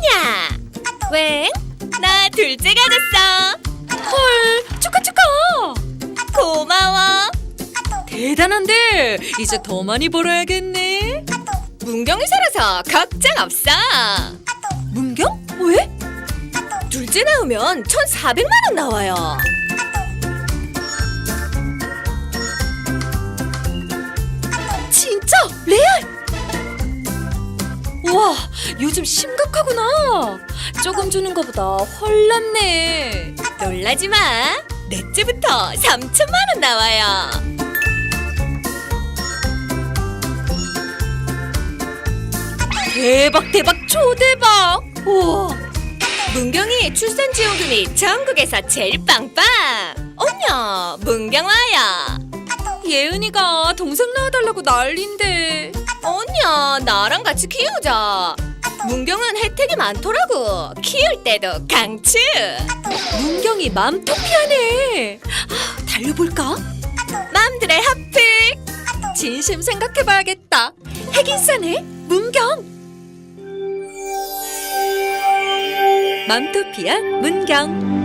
오냐? 왜? 나 둘째가 됐어. 헐, 축하 축하. 고마워. 대단한데 이제 더 많이 벌어야겠네. 문경이 살아서 걱정 없어. 문경? 왜? 둘째 낳으면 1,400만 원 나와요. 진짜? 레알? 와, 요즘 심각하구나. 조금 주는 것보다 헐났네. 놀라지 마. 넷째부터 3천만 원 나와요. 대박 대박 초대박. 우와, 문경이 출산 지원금이 전국에서 제일 빵빵. 오냐, 문경 와야. 예은이가 동생 낳아달라고 난린데. 오냐, 나랑 같이 키우자. 문경은 혜택이 많더라고. 키울 때도 강추. 문경이 맘토피하네. 아, 달려볼까? 맘들의 하프. 진심 생각해봐야겠다. 핵인싸네, 문경. 맘토피아 문경.